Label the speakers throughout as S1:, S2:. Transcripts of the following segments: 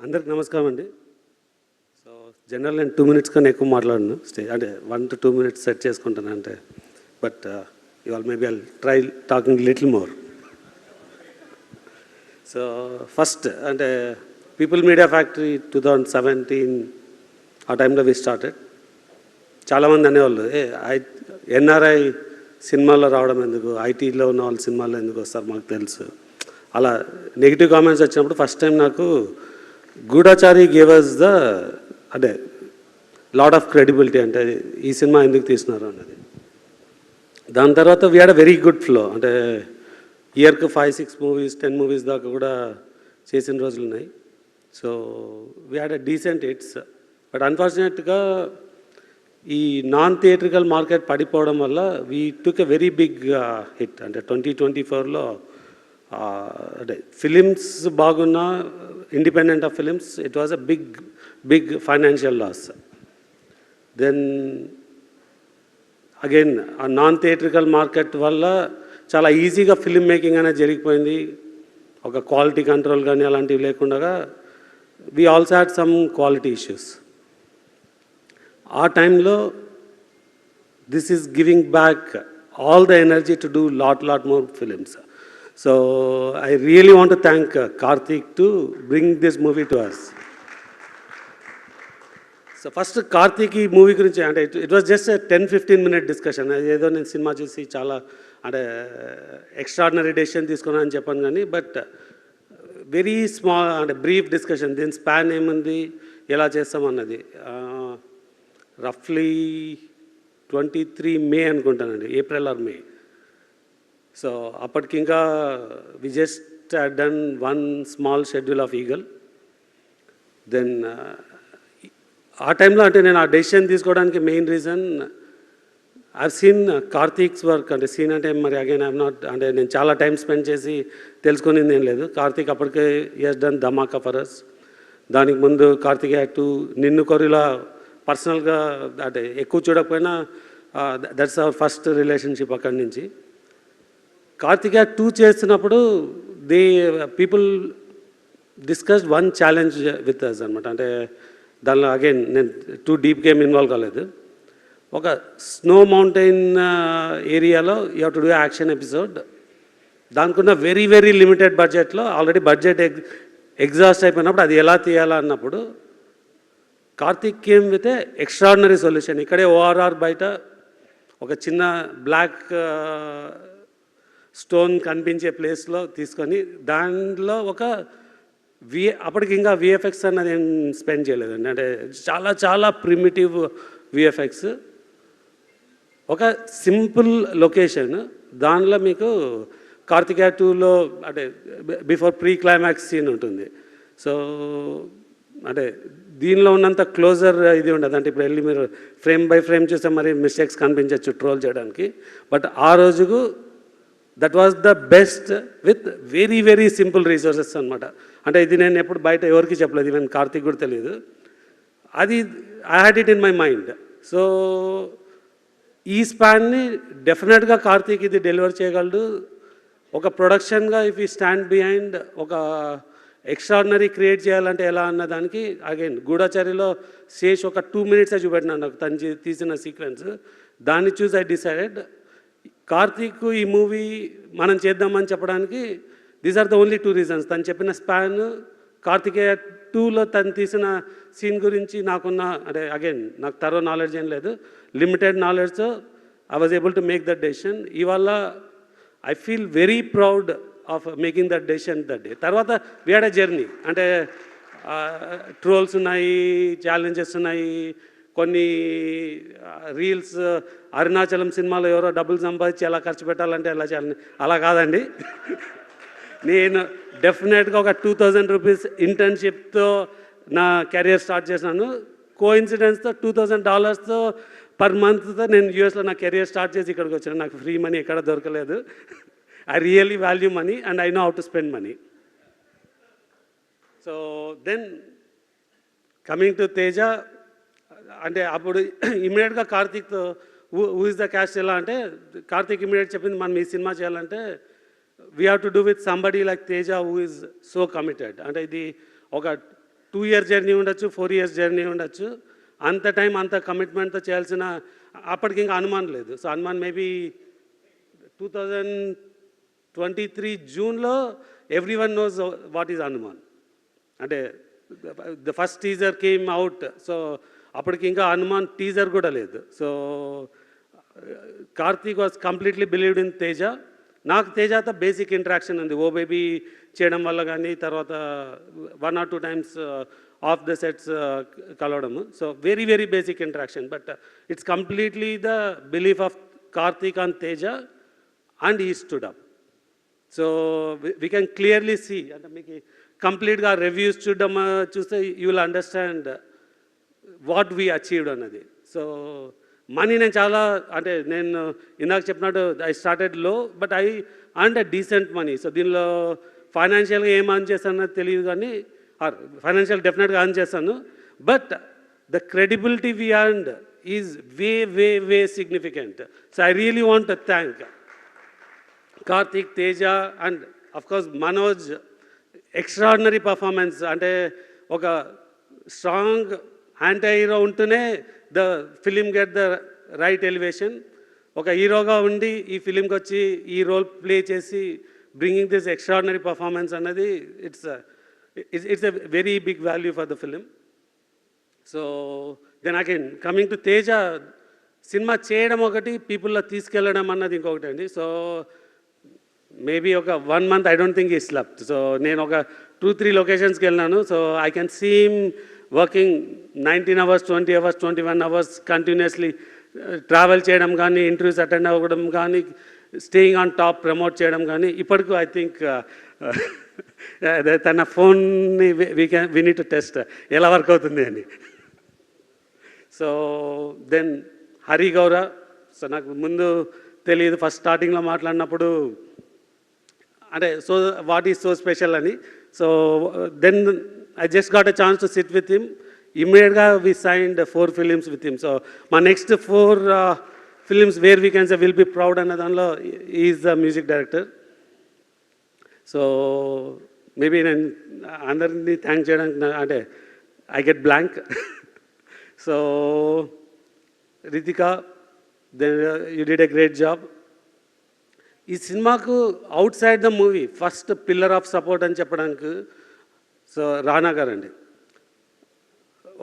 S1: అందరికి నమస్కారం అండి. సో జనరల్ నేను టూ మినిట్స్ కన్నా ఎక్కువ మాట్లాడను. స్టే అంటే one to two minutes set చేసుకుంటాను అంటే. బట్ uh, ఇవాళ maybe I try talking little more so first అంటే people media factory two thousand seventeen ఆ టైంలో వి స్టార్టెడ్ చాలామంది అనేవాళ్ళు ఏ ఐ ఎన్ఆర్ఐ సినిమాల్లో రావడం ఎందుకు? ఐటీలో ఉన్న వాళ్ళు సినిమాల్లో ఎందుకు వస్తారు? మాకు తెలుసు. అలా నెగిటివ్ కామెంట్స్ వచ్చినప్పుడు ఫస్ట్ టైం నాకు గూఢాచారి గేవ్ అస్ ద అంటే లాట్ ఆఫ్ క్రెడిబిలిటీ అంటే ఈ సినిమా ఎందుకు తీసినారు అన్నది. దాని తర్వాత we had a very good flow అంటే ఇయర్కి five six movies ten movies దాకా కూడా చేసిన రోజులు ఉన్నాయి. So we had a decent hits but అన్ఫార్చునేట్గా ఈ నాన్ థియేట్రికల్ మార్కెట్ పడిపోవడం వల్ల we took a very big hit అంటే ట్వంటీ ట్వంటీ ఫోర్లో అంటే ఫిలిమ్స్ బాగున్నా independent of films it was a big big financial loss then again ఆ non theatrical market వల్ల చాలా ఈజీగా ఫిలిం మేకింగ్ అనేది జరిగిపోయింది. ఒక క్వాలిటీ కంట్రోల్ కానీ అలాంటివి లేకుండా we also had some quality issues ఆ టైంలో this is giving back all the energy to do lot lot more films so I really want to thank Karthik to bring this movie to us so first Karthik ఈ movie గురించి అంటే it was just ten fifteen minute discussion ఏదో నేను cinema చూసి చాలా అంటే extraordinary decision తీసుకున్నాను అని చెప్పాను కానీ బట్ వెరీ స్మాల్ అంటే బ్రీఫ్ డిస్కషన్ దీని స్పాన్ ఏముంది? ఎలా చేస్తామన్నది రఫ్లీ ట్వంటీ త్రీ మే అనుకుంటానండి. ఏప్రిల్ ఆర్ మే సో అప్పటికి ఇంకా we just done one small schedule of Eagle. Then ఆ టైంలో అంటే నేను ఆ డెసిషన్ తీసుకోవడానికి main reason I seen Karthik's work అంటే సీన్ అంటే మరి అగైన్ ఐఎమ్ నాట్ అంటే నేను చాలా టైం స్పెండ్ చేసి తెలుసుకునేది ఏం లేదు. కార్తీక్ అప్పటికే ఎస్ డన్ ధమాకా ఫరస్ దానికి ముందు కార్తీక్ యాక్టు నిన్ను కొరిలా పర్సనల్గా అంటే ఎక్కువ చూడకపోయినా దట్స్ అవర్ ఫస్ట్ రిలేషన్షిప్ అక్కడి నుంచి. కార్తికేయ టూ చేస్తున్నప్పుడు they people discussed one challenge with us అనమాట అంటే దానిలో అగైన్ నేను టూ డీప్ గేమ్ ఇన్వాల్వ్ కాలేదు. ఒక స్నో మౌంటైన్ ఏరియాలో you to do action episode దానికున్న వెరీ వెరీ లిమిటెడ్ బడ్జెట్లో ఆల్రెడీ బడ్జెట్ ఎగ్ ఎగ్జాస్ట్ అయిపోయినప్పుడు అది ఎలా తీయాలా అన్నప్పుడు Karthik came with extraordinary solution ఇక్కడే ఓఆర్ఆర్ బయట ఒక చిన్న బ్లాక్ స్టోన్ కనిపించే ప్లేస్లో తీసుకొని దాంట్లో ఒక వి అప్పటికి ఇంకా విఎఫ్ఎక్స్ అన్నది ఏం స్పెండ్ చేయలేదండి. అంటే చాలా చాలా ప్రిమిటివ్ విఎఫ్ఎక్స్ ఒక సింపుల్ లొకేషన్. దానిలో మీకు కార్తికేయ టూలో అంటే బిఫోర్ ప్రీ క్లైమాక్స్ సీన్ ఉంటుంది. సో అంటే దీనిలో ఉన్నంత క్లోజర్ ఇది ఉండదు. అంటే ఇప్పుడు వెళ్ళి మీరు ఫ్రేమ్ బై ఫ్రేమ్ చూస్తే మరి మిస్టేక్స్ కనిపించవచ్చు ట్రోల్ చేయడానికి. బట్ ఆ రోజుకు that was the best with very very simple resources అనమాట అంటే ఇది నేను ఎప్పుడు బయట ఎవరికి చెప్పలేదు. ఈవెన్ కార్తీక్ కూడా తెలియదు. అది I had it in my mind so ఈ స్పాన్ని డెఫినెట్గా కార్తీక్ ఇది డెలివర్ చేయగలడు. ఒక ప్రొడక్షన్గా ఇఫ్ ఈ స్టాండ్ బిహైండ్ ఒక ఎక్స్ట్రాడినరీ క్రియేట్ చేయాలంటే ఎలా అన్న దానికి అగైన్ గూఢాచారిలో శేష్ ఒక టూ మినిట్సే చూపెట్టినాను నాకు. తను తీసిన సీక్వెన్స్ దాన్ని చూసి ఐ డిసైడెడ్ కార్తీక్ ఈ మూవీ మనం చేద్దామని చెప్పడానికి these are the only two reasons తను చెప్పిన స్పాన్ కార్తికేయ టూలో తను తీసిన సీన్ గురించి నాకున్న అంటే అగైన్ నాకు తరో నాలెడ్జ్ ఏం లేదు. Limited నాలెడ్జ్తో I was able to make that decision ఇవాళ I feel very proud of making that decision that day తర్వాత వేడ జర్నీ అంటే ట్రోల్స్ ఉన్నాయి ఛాలెంజెస్ ఉన్నాయి కొన్ని రీల్స్ అరుణాచలం సినిమాలో ఎవరో డబ్బులు సంపాదించి ఎలా ఖర్చు పెట్టాలంటే ఎలా చేయాలని. అలా కాదండి. నేను డెఫినెట్గా ఒక టూ థౌజండ్ రూపీస్ ఇంటర్న్షిప్తో నా కెరియర్ స్టార్ట్ చేశాను. కో ఇన్సిడెన్స్తో టూ థౌజండ్ డాలర్స్తో పర్ మంత్తో నేను యూఎస్లో నా కెరియర్ స్టార్ట్ చేసి ఇక్కడికి వచ్చాను. నాకు ఫ్రీ మనీ ఎక్కడ దొరకలేదు. I really value money and I know how to spend money so then coming to Teja అంటే అప్పుడు ఇమీడియట్గా Karthik who is the cast ఎలా అంటే కార్తీక్ ఇమీడియట్ చెప్పింది మనం ఈ సినిమా చేయాలంటే we have to do with somebody like Teja who is so committed అంటే ఇది ఒక టూ ఇయర్ జర్నీ ఉండొచ్చు ఫోర్ ఇయర్స్ జర్నీ ఉండొచ్చు. అంత టైం అంత కమిట్మెంట్తో చేయాల్సిన అప్పటికి ఇంకా అనుమానం లేదు. So Hanuman maybe two thousand twenty three జూన్లో everyone knows what is Hanuman అంటే the first teaser came out so అప్పటికి ఇంకా హనుమాన్ టీజర్ కూడా లేదు. So Karthik was completely believed in Teja నాకు తేజతో బేసిక్ ఇంటరాక్షన్ ఉంది. ఓ బేబీ చేయడం వల్ల కానీ తర్వాత one or two times of the sets కలవడము so very very basic interaction but it's completely the belief of Karthik on Teja and he stood up so we can clearly see అంటే మీకు కంప్లీట్గా reviews చూడడం uh, చూస్తే you will understand what we achieved అన్నది. So money నేను చాలా అంటే నేను ఇందాక చెప్పినట్టు I స్టార్టెడ్లో but I and decent money. So దీనిలో ఫైనాన్షియల్గా ఏం అర్న్ చేస్తానో తెలియదు కానీ ఫైనాన్షియల్ డెఫినెట్గా అర్న్ చేస్తాను but the credibility we and is way way way significant. So I really want thank. Karthik Teja and of course Manoj extraordinary performance. అంటే ఒక స్ట్రాంగ్ యాంటీ హీరో ఉంటూనే the film get the right elevation. ఒక హీరోగా ఉండి ఈ ఫిలింకి వచ్చి ఈ రోల్ ప్లే చేసి బ్రింగింగ్ దిస్ ఎక్స్ట్రాడినరీ పర్ఫార్మెన్స్ అన్నది it's it's it's a very big value for the film. So then again coming to Teja cinema చేయడం ఒకటి పీపుల్లో తీసుకెళ్ళడం అన్నది ఇంకొకటి అండి. సో మేబీ ఒక one month I don't think he slept. So నేను ఒక టూ త్రీ లొకేషన్స్కి వెళ్ళినాను so I can seem working nineteen hours twenty hours twenty one hours continuously uh, travel చేయడం కానీ ఇంటర్వ్యూస్ అటెండ్ అవ్వడం కానీ స్టేయింగ్ ఆన్ టాప్ ప్రమోట్ చేయడం కానీ ఇప్పటికీ ఐ థింక్ uh, తన ఫోన్ని we can we need test ఎలా వర్క్ అవుతుంది అని. సో దెన్ హరి గౌర సో నాకు ముందు తెలియదు ఫస్ట్ స్టార్టింగ్లో మాట్లాడినప్పుడు అంటే so what is so special అని. So then I just got a chance to sit with him ఇమ్మీడియట్గా we signed four films with him so మా next four films where we can say will be proud అన్న దానిలో is the music director so maybe నేను అందరినీ thank చేయడానికి అంటే I get blank so Ritika then you did a great job ఈ సినిమాకు outside the movie first pillar of support అని చెప్పడానికి సో రానా గారు అండి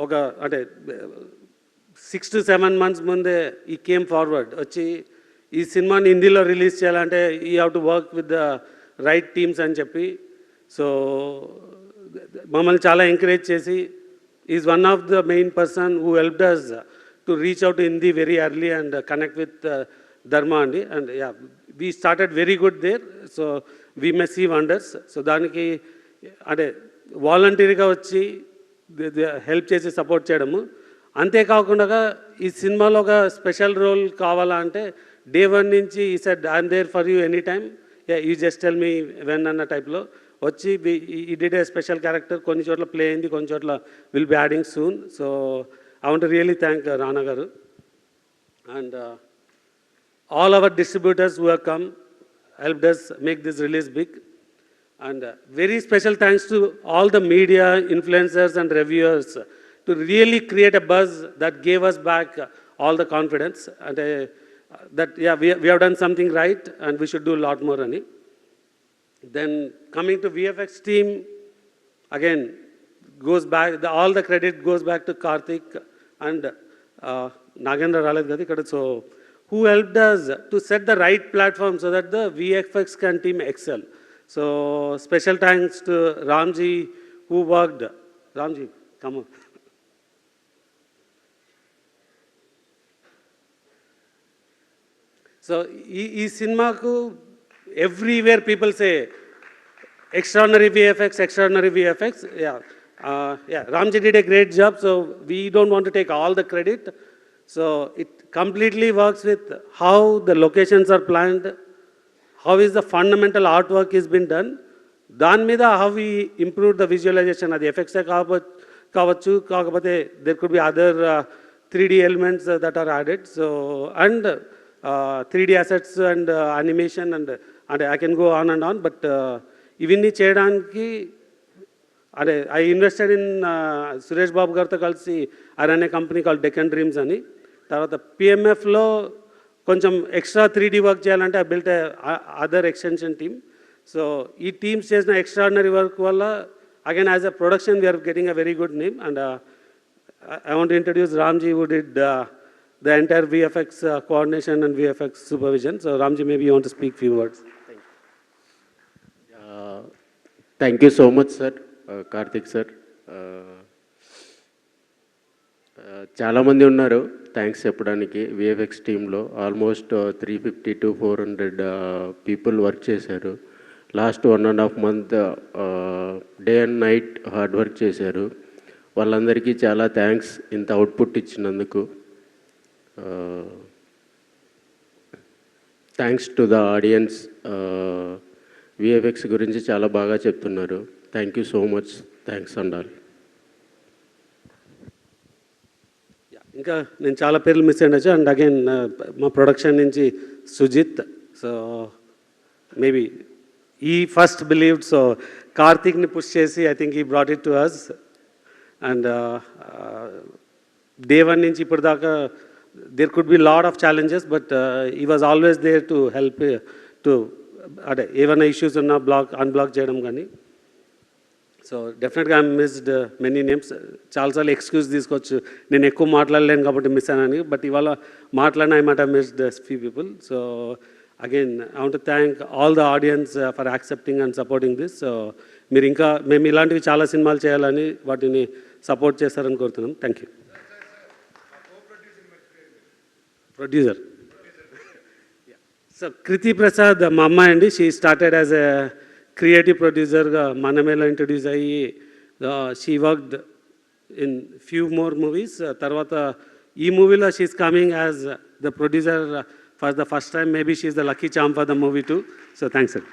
S1: ఒక అంటే సిక్స్ టు సెవెన్ మంత్స్ ముందే ఈ కేమ్ ఫార్వర్డ్ వచ్చి ఈ సినిమాని హిందీలో రిలీజ్ చేయాలంటే he have to work with the right teams అని చెప్పి సో మమ్మల్ని చాలా ఎంకరేజ్ చేసి is one of the main person who help us to reach out Hindi very early and connect with Dharma అండి and yeah we started very good there so we mess see wonders so దానికి అంటే వాలంటీర్గా వచ్చి help చేసి support చేయడము. అంతేకాకుండా ఈ సినిమాలో ఒక స్పెషల్ రోల్ కావాలా అంటే డే వన్ నుంచి ఈ set I'm there for you any time you just tell me when అన్న టైప్లో వచ్చి he did a special character కొన్ని చోట్ల ప్లే అయింది కొన్ని చోట్ల will be adding soon. So I want really thank Rana garu. And uh, all our distributors who hmm help does make this release big. And uh, very special thanks to all the media, influencers, and reviewers to really create a buzz that gave us back uh, all the confidence. And uh, that, yeah, we, we have done something right and we should do a lot more, Ani. Then coming to VFX team, again, goes back, the, all the credit goes back to Karthik and uh, Nagendra Raled Gadi Kada. So, who helped us to set the right platform so that the VFX can team excel. So, special thanks to Ramji who worked. Ramji, come on. So ఈ ఈ సినిమాకు everywhere people say extraordinary VFX, extraordinary VFX. Yeah, uh, yeah. Ramji did a great job. So we don't want to take all the credit. So it completely works with how the locations are how is the fundamental art work is been done దాని మీద how he improve the visualisation అది ఎఫెక్ట్సే కావచ్చు కావచ్చు. కాకపోతే there could be other three D elements that are added so and three D assets and animation and అంటే I can go on and on but ఇవన్నీ చేయడానికి అదే I invested in Suresh Babu గారితో కలిసి ఆయన అనే కంపెనీ కాల్ డెక్కన్ డ్రీమ్స్ అని. తర్వాత పిఎంఎఫ్లో కొంచెం ఎక్స్ట్రా త్రీ డీ వర్క్ చేయాలంటే I built other extension team so ఈ టీమ్స్ చేసిన ఎక్స్ట్రాడినరీ వర్క్ వల్ల again as a production we're getting a very good name and I want introduce Ramji who did the entire VFX coordination and VFX supervision so Ramji maybe you want speak few words
S2: thank you so much sir Karthik sir చాలామంది ఉన్నారు. Thanks చెప్పడానికి. VFX టీంలో almost three fifty to four hundred people work చేశారు. Last one and half month day and night hard work చేశారు. వాళ్ళందరికీ చాలా thanks ఇంత output ఇచ్చినందుకు. Thanks to the audience VFX గురించి చాలా బాగా చెప్తున్నారు. Thank you so much thanks అండాలి
S1: ఇంకా నేను చాలా పేర్లు మిస్ అయ్యొచ్చు అండ్ అగైన్ మా ప్రొడక్షన్ నుంచి Sujith so maybe he first believed so కార్తీక్ని push చేసి I think he brought it to us and day one నుంచి ఇప్పుడు దాకా there could be lot of challenges but he was always there to help to అంటే ఏమైనా issues ఉన్నా black unblock చేయడం కానీ. So డెఫినెట్గా ఐ మిస్డ్ మెనీ నేమ్స్ చాలాసార్లు ఎక్స్క్యూజ్ తీసుకోవచ్చు. నేను ఎక్కువ మాట్లాడలేను కాబట్టి మిస్ అయ్యాను బట్ ఇవాళ మాట్లాడిన ఐ మాట missed few people so again I want thank all the audience for accepting and supporting this so మీరు ఇంకా మేము ఇలాంటివి చాలా సినిమాలు చేయాలని వాటిని సపోర్ట్ చేస్తారని కోరుతున్నాం. Thank you producer so Kriti Prasad మా అమ్మాయి అండి. She started as a creative ప్రొడ్యూసర్గా మనమేలా ఇంట్రడ్యూస్ అయ్యి she worked in few more movies తర్వాత ఈ మూవీలో she's coming as the producer for the first time maybe she's the lucky charm for the movie too so thanks sir